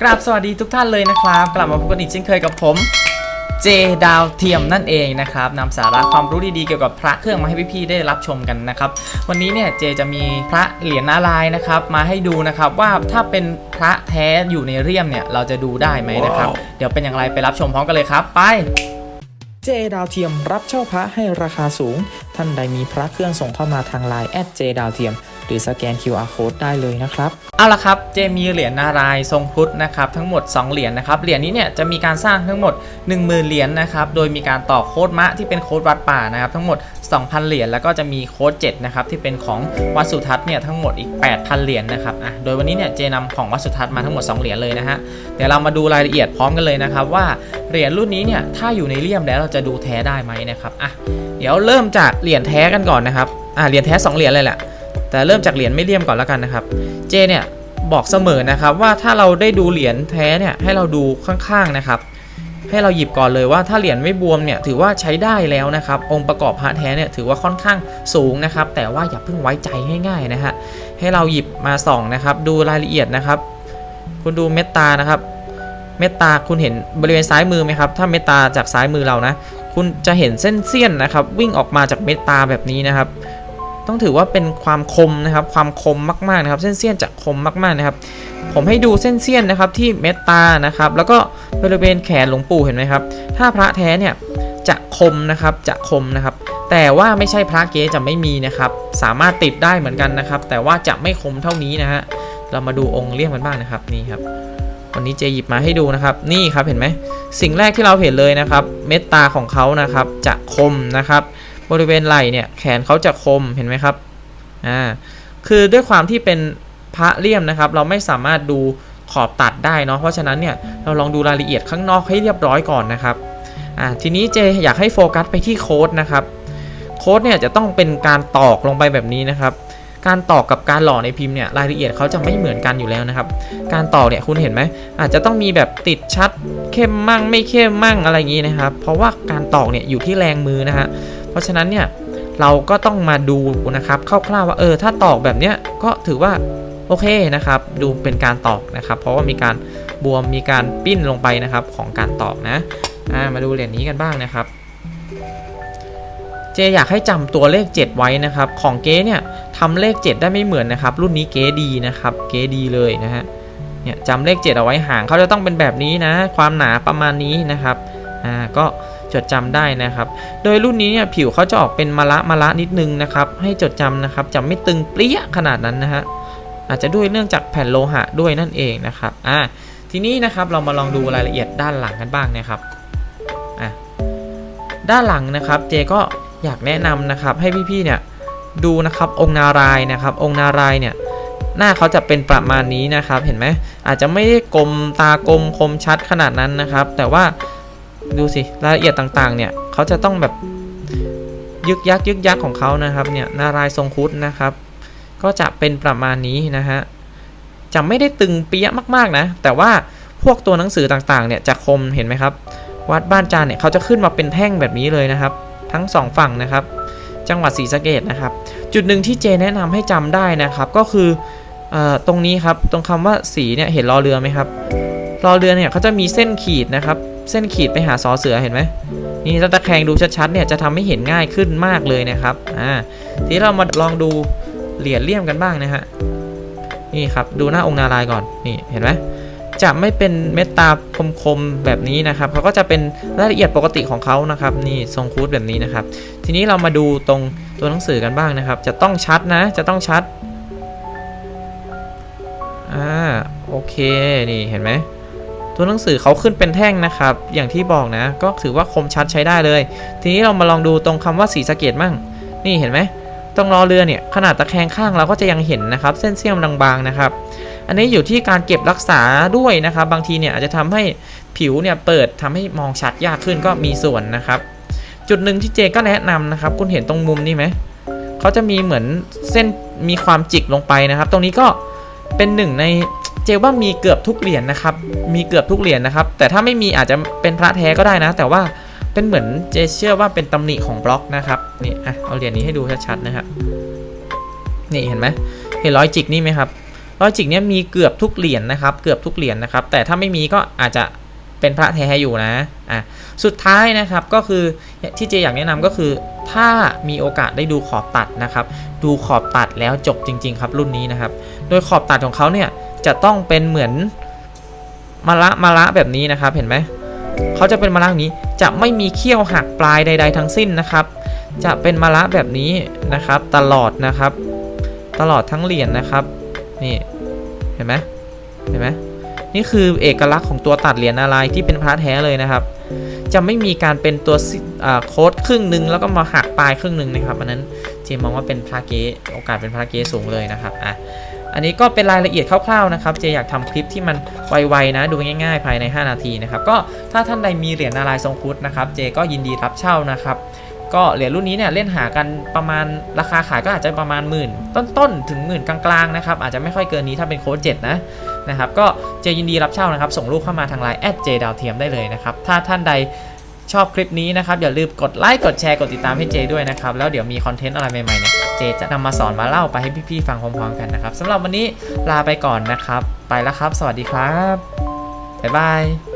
กราบสวัสดีทุกท่านเลยนะครับ กลับมาพบกันอีกเช่นเคยกับผมเจดาวเทียมนั่นเองนะครับนำสาระความรู้ดีๆเกี่ยวกับพระเครื่องมาให้พี่ๆได้รับชมกันนะครับ วันนี้เนี่ยเจจะมีพระเหรียญนารายณ์นะครับ มาให้ดูนะครับว่าถ้าเป็นพระแท้อยู่ในเรียมเนี่ยเราจะดูได้ไหมนะครับ เดี๋ยวเป็นอย่างไรไปรับชมพร้อมกันเลยครับ ไปเจดาวเทียมรับเช่าพระให้ราคาสูง ท่านใดมีพระเครื่องส่งเข้ามาทางไลน์แอดเจดาวเทียม หรือสแกน QR code ได้เลยนะครับ เอาละครับเจมีเหรียญนารายทรงครุฑนะครับทั้งหมด 2 เหรียญนะครับเหรียญนี้เนี่ยจะมีการสร้างทั้งหมด 10,000 เหรียญนะครับโดยมีการต่อโค้ดมะที่เป็นโค้ดวัดป่านะครับทั้งหมด 2,000 เหรียญแล้วก็จะมีโค้ด7นะครับที่เป็นของวัดสุทัศน์เนี่ยทั้งหมดอีก 8,000 เหรียญนะครับอะโดยวันนี้เนี่ยเจนำของวัดสุทัศน์มาทั้งหมด 2 เหรียญเลยนะฮะเดี๋ยวเรามาดูรายละเอียดพร้อมกันเลยนะครับว่าเหรียญรุ่นนี้เนี่ยถ้าอยู่ในเลี่ยมแล้วเราจะดูแท้ได้ไหมนะครับอะเดี๋ยวเริ่มจากเหรียญแท้กันก่อนนะครับอะเหรียญแท้สองเหรียญเลยแหละ แต่เริ่มจากเหรียญไม่เลี่ยมก่อนแล้วกันนะครับ เจเนี่ยบอกเสมอนะครับว่าถ้าเราได้ดูเหรียญแท้เนี่ยให้เราดูข้างๆนะครับ ให้เราหยิบก่อนเลยว่าถ้าเหรียญไม่บวมเนี่ยถือว่าใช้ได้แล้วนะครับ องค์ประกอบพระแท้เนี่ยถือว่าค่อนข้างสูงนะครับ แต่ว่าอย่าเพิ่งไว้ใจง่ายๆนะฮะให้เราหยิบมาส่องนะครับ ดูรายละเอียดนะครับ คุณดูเม็ดตานะครับ เม็ดตาคุณเห็นบริเวณซ้ายมือไหมครับ ถ้าเม็ดตาจากซ้ายมือเรานะ คุณจะเห็นเส้นเสี้ยนนะครับ วิ่งออกมาจากเม็ดตาแบบนี้นะครับ ต้องถือว่าเป็นความคมนะครับ ความคมมากๆนะครับ เส้นเสี้ยนจะคมมากๆนะครับ ผมให้ดูเส้นเสี้ยนนะครับที่เม็ดตานะครับ แล้วก็บริเวณแขนหลวงปู่เห็นไหมครับ ถ้าพระแท้เนี่ยจะคมนะครับ จะคมนะครับ แต่ว่าไม่ใช่พระเก๊จะไม่มีนะครับ สามารถติดได้เหมือนกันนะครับ แต่ว่าจะไม่คมเท่านี้นะฮะ เรามาดูองค์เลี่ยมกันบ้างนะครับ นี่ครับ วันนี้เจหยิบมาให้ดูนะครับ นี่ครับเห็นไหม สิ่งแรกที่เราเห็นเลยนะครับ เม็ดตาของเขานะครับ จะคมนะครับ บริเวณไหล่เนี่ยแขนเขาจะคมเห็นไหมครับอ่าคือด้วยความที่เป็นพระเลี่ยมนะครับ เราไม่สามารถดูขอบตัดได้เนาะเพราะฉะนั้นเนี่ยเราลองดูรายละเอียดข้างนอกให้เรียบร้อยก่อนนะครับอ่าทีนี้เจอยากให้โฟกัสไปที่โค้ดนะครับโค้ดเนี่ยจะต้องเป็นการตอกลงไปแบบนี้นะครับ การตอกกับการหล่อในพิมพ์เนี่ยรายละเอียดเขาจะไม่เหมือนกันอยู่แล้วนะครับ การตอกเนี่ยคุณเห็นไหมอาจจะต้องมีแบบติดชัดเข้มมั่งไม่เข้มมั่งอะไรอย่างนี้นะครับ เพราะว่าการตอกเนี่ยอยู่ที่แรงมือนะฮะ ราะฉะนั้นเนี่ยเราก็ต้องมาดูนะครับคร่าวๆว่าเออถ้าตอกแบบเนี้ยก็ถือว่าโอเคนะครับ ดูเป็นการตอกนะครับ เพราะว่ามีการบวมมีการปิ้นลงไปนะครับของการตอกนะามาดูเหรียญนี้กันบ้างนะครับ เจอยากให้จำตัวเลข 7 ไว้นะครับ ของเก๊เนี่ยทำเลข 7 ได้ไม่เหมือนนะครับ รุ่นนี้เก๊ดีนะครับ เก๊ดีเลยนะฮะเนี่ยจำเลข 7 เอาไว้ห่างเขาจะต้องเป็นแบบนี้นะ ความหนาประมาณนี้นะครับอ่าก็ จดจำได้นะครับ โดยรุ่นนี้เนี่ยผิวเขาจะออกเป็นมะละมะละนิดนึงนะครับ ให้จดจำนะครับจะไม่ตึงเปรี้ยขนาดนั้นนะฮะอาจจะด้วยเนื่องจากแผ่นโลหะด้วยนั่นเองนะครับอ่าทีนี้นะครับเรามาลองดูรายละเอียดด้านหลังกันบ้างนะครับอะด้านหลังนะครับเจก็อยากแนะนำนะครับให้พี่ๆเนี่ยดูนะครับองค์นารายนะครับ องค์นารายเนี่ยหน้าเขาจะเป็นประมาณนี้นะครับ เห็นไหมอาจจะไม่ได้กลมตากลมคมชัดขนาดนั้นนะครับ แต่ว่า ดูสิรายละเอียดต่างๆ เนี่ยเขาจะต้องแบบยึกยักยึกยักของเขานะครับเนี่ยนารายทรงครุฑนะครับ ก็จะเป็นประมาณนี้นะฮะจะไม่ได้ตึงเปี้ยมากๆนะ แต่ว่าพวกตัวหนังสือต่างๆเนี่ยจะคมเห็นไหมครับ วัดบ้านจานเนี่ยเขาจะขึ้นมาเป็นแท่งแบบนี้เลยนะครับ ทั้งสองฝั่งนะครับ จังหวัดศรีสะเกดนะครับ จุดหนึ่งที่เจแนะนำให้จำได้นะครับก็คือออตรงนี้ครับตรงคำว่าสีเนี่ยเห็นรอเรือไหมครับรอเรือเนี่ยเขาจะมีเส้นขีดนะครับ เส้นขีดไปหาสอเสือเห็นไหมนี่ถ้าตะแคงดูชัดๆเนี่ยจะทำให้เห็นง่ายขึ้นมากเลยนะครับอ่าทีนี้เรามาลองดูเหรียญเลี่ยมกันบ้างนะฮะนี่ครับดูหน้าองค์นารายก่อนนี่เห็นไหมจะไม่เป็นเม็ดตาคมๆแบบนี้นะครับเขาก็จะเป็นรายละเอียดปกติของเขานะครับนี่ทรงคูดแบบนี้นะครับ ทีนี้เรามาดูตรงตัวหนังสือกันบ้างนะครับ จะต้องชัดนะ จะต้องชัดอ่าโอเคนี่เห็นไหม ตัวหนังสือเขาขึ้นเป็นแท่งนะครับ อย่างที่บอกนะ ก็ถือว่าคมชัดใช้ได้เลย ทีนี้เรามาลองดูตรงคำว่าสีสะเกตมั่ง นี่เห็นไหมตรงล้อเรือเนี่ยขนาดตะแคงข้างเราก็จะยังเห็นนะครับ เส้นเสี้ยมบางๆนะครับ อันนี้อยู่ที่การเก็บรักษาด้วยนะครับ บางทีเนี่ยอาจจะทำให้ผิวเนี่ยเปิดทำให้มองชัดยากขึ้นก็มีส่วนนะครับ จุดหนึ่งที่เจก็แนะนำนะครับ คุณเห็นตรงมุมนี่ไหมเขาจะมีเหมือนเส้นมีความจิกลงไปนะครับ ตรงนี้ก็เป็นหนึ่งใน เจว่ามีเกือบทุกเหรียญนะครับ มีเกือบทุกเหรียญนะครับ แต่ถ้าไม่มีอาจจะเป็นพระแท้ก็ได้นะ แต่ว่าเป็นเหมือนเจเชื่อว่าเป็นตำหนิของบล็อกนะครับ นี่อะเอาเหรียญนี้ให้ดูชัดๆนะครับ นี่เห็นไหมเห็นร้อยจิกนี่ไหมครับลอยจิกเนี่ยมีเกือบทุกเหรียญนะครับ เกือบทุกเหรียญนะครับ แต่ถ้าไม่มีก็อาจจะเป็นพระแท้อยู่นะ อะ สุดท้ายนะครับก็คือที่เจอยากแนะนำก็คือ ถ้ามีโอกาสได้ดูขอบตัดนะครับ ดูขอบตัดแล้วจบจริง ๆ ครับรุ่นนี้นะครับ โดยขอบตัดของเขาเนี่ย จะต้องเป็นเหมือนมะละมะละแบบนี้นะครับเห็นไหมเขาจะเป็นมะละนี้จะไม่มีเขี้ยวหักปลายใด ๆ ทั้งสิ้นนะครับ จะเป็นมะละแบบนี้นะครับ ตลอดนะครับ ตลอดทั้งเหรียญนะครับนี่เห็นไหมเห็นไหมนี่คือเอกลักษณ์ของตัวตัดเหรียญอะไรที่เป็นพระแท้เลยนะครับ จะไม่มีการเป็นตัวโค้ดครึ่งหนึ่งแล้วก็มาหักปลายครึ่งหนึ่งนะครับอันนั้นเจมมองว่าเป็นพระเกโอกาสเป็นพระเกสูงเลยนะครับอะ อันนี้ก็เป็นรายละเอียดคร่าวๆนะครับเจอยากทำคลิปที่มันไวๆนะดูง่ายๆ ภายใน 5 นาทีนะครับก็ถ้าท่านใดมีเหรียญนารายทรงครุฑนะครับเจก็ยินดีรับเช่านะครับก็เหรียญรุ่นนี้เนี่ยเล่นหากันประมาณราคาขายก็อาจจะประมาณหมื่นต้นๆถึงหมื่นกลางๆนะครับอาจจะไม่ค่อยเกินนี้ถ้าเป็นโค้ด7นะนะครับก็เจยินดีรับเช่านะครับ ส่งรูปเข้ามาทางไลน์แอดเจดาวเทียมได้เลยนะครับถ้าท่านใดชอบคลิปนี้นะครับอย่าลืมกดไลค์กดแชร์กดติดตามให้เจด้วยนะครับแล้วเดี๋ยวมีคอนเทนต์อะไรใหม่ๆเนี่ย เจจะนำมาสอนมาเล่าไปให้พี่ๆฟังพร้อมๆกันนะครับสำหรับวันนี้ลาไปก่อนนะครับ ไปแล้วครับ สวัสดีครับบ๊ายบาย